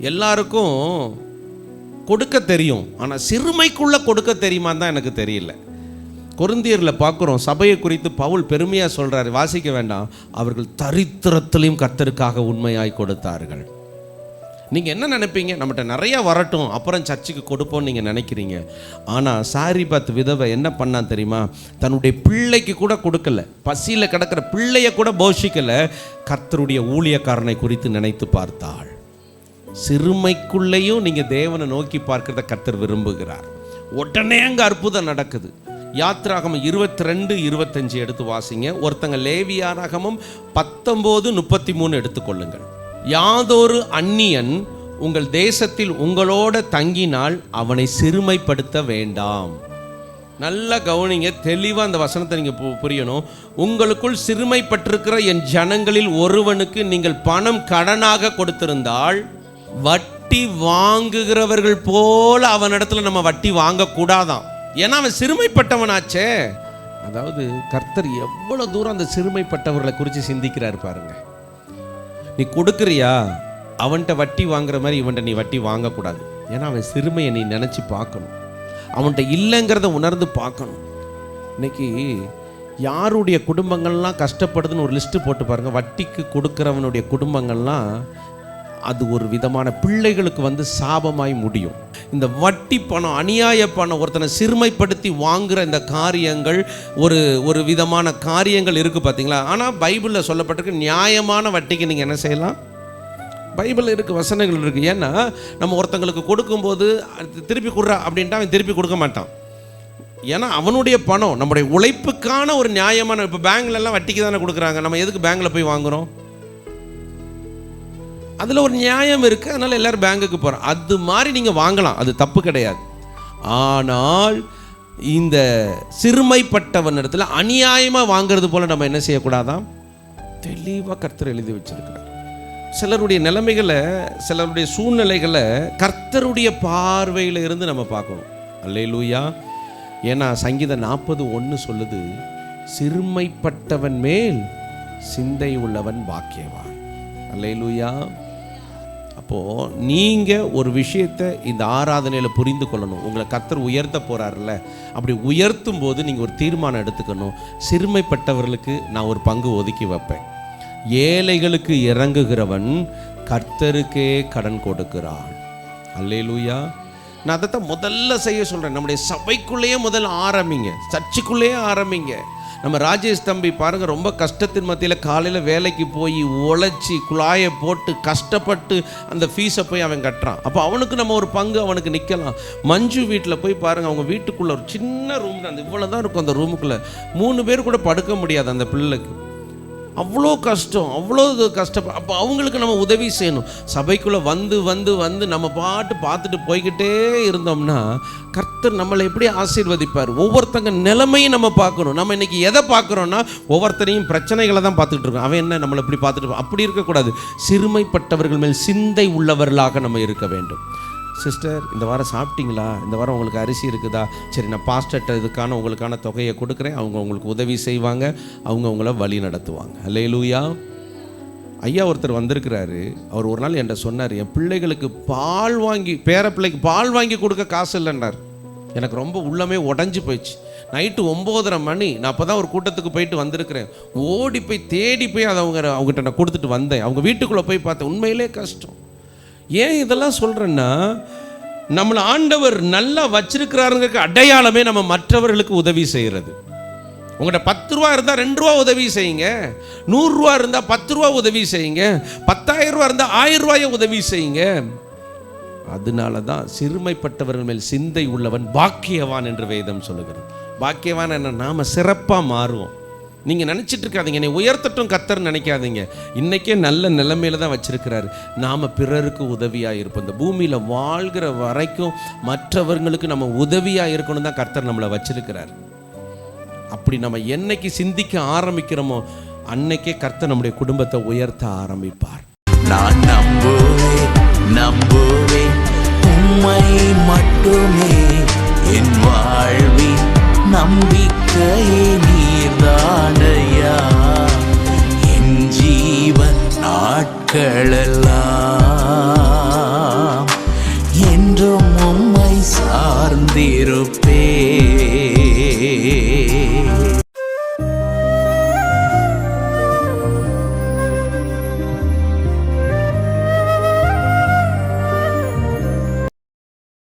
எல்லாருக்கும் கொடுக்க தெரியும். ஆனால் சிறுமைக்குள்ள கொடுக்க தெரியுமான்னு தான் எனக்கு தெரியல. கொருந்தியரில் பார்க்குறோம் சபையை குறித்து பவுல் பெருமையாக சொல்கிறாரு வாசிக்க வேண்டாம். அவர்கள் தரித்திரத்திலையும் கத்தருக்காக உண்மையாய் கொடுத்தார்கள். நீங்கள் என்ன நினைப்பீங்க? நம்மகிட்ட நிறையா வரட்டும் அப்புறம் சர்ச்சுக்கு கொடுப்போம்னு நீங்கள் நினைக்கிறீங்க. ஆனால் சாரிபாத் விதவை என்ன பண்ணா தெரியுமா? தன்னுடைய பிள்ளைக்கு கூட கொடுக்கல. பசியில் கிடக்கிற பிள்ளைய கூட போஷிக்கல. கர்த்தருடைய ஊழியக்காரனை குறித்து நினைத்து பார்த்தாள். சிறுமைக்குள்ளேயும் நீங்கள் தேவனை நோக்கி பார்க்கிறத கர்த்தர் விரும்புகிறார். உடனே அங்கே அற்புதம் நடக்குது. யாத்ராகமம் இருபத்தி ரெண்டு இருபத்தஞ்சு எடுத்து வாசிங்க. ஒருத்தங்க லேவியாராகமும் பத்தொம்போது முப்பத்தி மூணு எடுத்துக்கொள்ளுங்கள். யாதொரு அந்நியன் உங்கள் தேசத்தில் உங்களோட தங்கினால் அவனை சிறுமைப்படுத்த வேண்டாம். நல்லா கவனிங்க தெளிவாக அந்த வசனத்தை நீங்கள் பு- புரியணும். உங்களுக்குள் சிறுமைப்பட்டிருக்கிற என் ஜனங்களில் ஒருவனுக்கு நீங்கள் பணம் கடனாக கொடுத்திருந்தால் வட்டி வாங்குகிறவர்கள் போல அவனிடத்துல நம்ம வட்டி வாங்கக்கூடாதான். ஏன்னா அவன் சிறுமைப்பட்டவனாச்சே. அதாவது கர்த்தர் எவ்வளவு தூரம் அந்த சிறுமைப்பட்டவர்களை குறித்து சிந்திக்கிறார் பாருங்க. நீ கொடுக்குறியா? அவன்கிட்ட வட்டி வாங்குற மாதிரி இவன்கிட்ட நீ வட்டி வாங்கக்கூடாது. ஏன்னா அவன் சிறுமையை நீ நினச்சி பார்க்கணும். அவன்கிட்ட இல்லைங்கிறத உணர்ந்து பார்க்கணும். இன்னைக்கு யாருடைய குடும்பங்கள்லாம் கஷ்டப்படுதுன்னு ஒரு லிஸ்ட்டு போட்டு பாருங்க. வட்டிக்கு கொடுக்குறவனுடைய குடும்பங்கள்லாம் அது ஒரு விதமான பிள்ளைகளுக்கு வந்து சாபமாய் முடியும். இந்த வட்டி பணம் அநியாய பணம் ஒருத்தனை சிறுமைப்படுத்தி வாங்குற இந்த காரியங்கள் ஒரு ஒரு விதமான காரியங்கள் இருக்குது பார்த்தீங்களா ஆனால் பைபிளில் சொல்லப்பட்டிருக்கு நியாயமான வட்டிக்கு நீங்கள் என்ன செய்யலாம்? பைபிளில் இருக்குது வசனங்கள் இருக்குது ஏன்னா நம்ம ஒருத்தங்களுக்கு கொடுக்கும்போது அது திருப்பி கொடுறா அப்படின்ட்டு அவன் திருப்பி கொடுக்க மாட்டான். ஏன்னா அவனுடைய பணம் நம்முடைய உழைப்புக்கான ஒரு நியாயமான இப்போ பேங்க்லலாம் வட்டிக்கு தானே கொடுக்குறாங்க. நம்ம எதுக்கு பேங்க்கில் போய் வாங்குறோம்? அதில் ஒரு நியாயம் இருக்குது அதனால் எல்லோரும் பேங்குக்கு போகிறோம் அது மாதிரி நீங்கள் வாங்கலாம். அது தப்பு கிடையாது. ஆனால் இந்த சிறுமைப்பட்டவன் இடத்துல அநியாயமாக வாங்குறது போல் நம்ம என்ன செய்யக்கூடாதாம்? தெளிவாக கர்த்தர் எழுதி வச்சிருக்கிறார். சிலருடைய நிலைமைகளை சிலருடைய சூழ்நிலைகளை கர்த்தருடைய பார்வையில் இருந்து நம்ம பார்க்கணும். அல்லேலூயா. ஏன்னா சங்கீதம் நாற்பது ஒன்று சொல்லுது சிறுமைப்பட்டவன் மேல் சிந்தை உள்ளவன் பாக்கியவான் அல்லேலூயா. அப்போது நீங்கள் ஒரு விஷயத்தை இந்த ஆராதனையில் புரிந்து கொள்ளணும். உங்களை கர்த்தர் உயர்த்த போகிறாருல்ல அப்படி உயர்த்தும் போது நீங்கள் ஒரு தீர்மானம் எடுத்துக்கணும். சிறுமைப்பட்டவர்களுக்கு நான் ஒரு பங்கு ஒதுக்கி வைப்பேன். ஏழைகளுக்கு இறங்குகிறவன் கர்த்தருக்கே கடன் கொடுக்கிறான் அல்லேலூயா. நான் அதை தான் முதல்ல செய்ய சொல்கிறேன் நம்முடைய சபைக்குள்ளேயே முதல்ல ஆரம்பிங்க. சர்ச்சுக்குள்ளேயே ஆரம்பிங்க. நம்ம ராஜேஷ் தம்பி பாருங்க ரொம்ப கஷ்டத்தின் மத்தியில் காலையில் வேலைக்கு போய் உழைச்சி குழாயை போட்டு கஷ்டப்பட்டு அந்த ஃபீஸை போய் அவன் கட்டுறான். அப்போ அவனுக்கு நம்ம ஒரு பங்கு அவனுக்கு நிற்கலாம் மஞ்சு வீட்டில் போய் பாருங்க அவங்க வீட்டுக்குள்ளே ஒரு சின்ன ரூம் தான். அந்த இவ்வளோ தான் இருக்கும் அந்த ரூமுக்குள்ளே மூணு பேர் கூட படுக்க முடியாது அந்த பிள்ளைக்கு. அவ்வளோ கஷ்டம் அவ்வளோ இது கஷ்டம் அப்போ அவங்களுக்கு நம்ம உதவி செய்யணும். சபைக்குள்ளே வந்து வந்து வந்து நம்ம பாட்டு பார்த்துட்டு போய்கிட்டே இருந்தோம்னா கர்த்தர் நம்மளை எப்படி ஆசீர்வதிப்பார்? ஒவ்வொருத்தங்க நிலைமையும் நம்ம பார்க்கணும். நம்ம இன்னைக்கு எதை பார்க்குறோன்னா ஒவ்வொருத்தரையும் பிரச்சனைகளை தான் பார்த்துக்கிட்டு இருக்கோம். அவன் என்ன நம்மளை இப்படி பார்த்துட்டு அப்படி இருக்கக்கூடாது. சிறுமைப்பட்டவர்கள் மேல் சிந்தை உள்ளவர்களாக நம்ம இருக்க வேண்டும். சிஸ்டர் இந்த வாரம் சாப்பிட்டீங்களா? இந்த வாரம் உங்களுக்கு அரிசி இருக்குதா? சரி நான் பாஸ்டர்ட்ட இதுக்கான உங்களுக்கான தொகையை கொடுக்குறேன். அவங்க உங்களுக்கு உதவி செய்வாங்க. அவங்க உங்களை வழி நடத்துவாங்க. அல்லேலூயா ஐயா ஒருத்தர் வந்திருக்கிறாரு. அவர் ஒரு நாள் என்கிட்ட சொன்னார் என் பிள்ளைகளுக்கு பால் வாங்கி பேர பிள்ளைக்கு பால் வாங்கி கொடுக்க காசு இல்லைன்னார். எனக்கு ரொம்ப உள்ளமே உடஞ்சி போயிடுச்சு. நைட்டு ஒம்போதரை மணி நான் அப்போ தான் ஒரு கூட்டத்துக்கு போயிட்டு வந்திருக்கிறேன். ஓடி போய் தேடி போய் அதை அவங்க அவங்ககிட்ட நான் கொடுத்துட்டு வந்தேன். அவங்க வீட்டுக்குள்ளே போய் பார்த்தேன். உண்மையிலே கஷ்டம். ஏன் இதெல்லாம் சொல்கிறேன்னா நம்மளை ஆண்டவர் நல்லா வச்சிருக்கிறாருங்கிறக்கு அடையாளமே நம்ம மற்றவர்களுக்கு உதவி செய்கிறது உங்கள்கிட்ட பத்து ரூபா இருந்தால் ரெண்டு ரூபா உதவி செய்யுங்க. நூறுரூவா இருந்தால் பத்து ரூபா உதவி செய்யுங்க. பத்தாயிரம் ரூபா இருந்தால் ஆயிரம் ரூபாயை உதவி செய்யுங்க. அதனால தான் சிறுமைப்பட்டவர்கள் மேல் சிந்தை உள்ளவன் பாக்கியவான் என்று வேதம் சொல்லுகிறது. பாக்கியவான் என்ன? நாம சிறப்பாக மாறுவோம். நீங்கள் நினச்சிட்டு இருக்காதீங்க என்னை உயர்த்தட்டும் கத்தர்னு நினைக்காதீங்க. இன்னைக்கே நல்ல நிலைமையில தான் வச்சிருக்கிறாரு. நாம் பிறருக்கு உதவியாக இருப்போம் இந்த பூமியில் வாழ்கிற வரைக்கும் மற்றவர்களுக்கு நம்ம உதவியாக இருக்கணும் தான் கர்த்தர் நம்மளை வச்சிருக்கிறார். அப்படி நம்ம என்னைக்கு சிந்திக்க ஆரம்பிக்கிறோமோ அன்னைக்கே கர்த்தர் நம்முடைய குடும்பத்தை உயர்த்த ஆரம்பிப்பார். நான் நம்புவேன் நம்புவேன். உம்மை மட்டுமே என் வாழ்வி நம்பிக்கை நாட்களெல்லாம் என்றும் உம்மை சார்ந்திருப்ப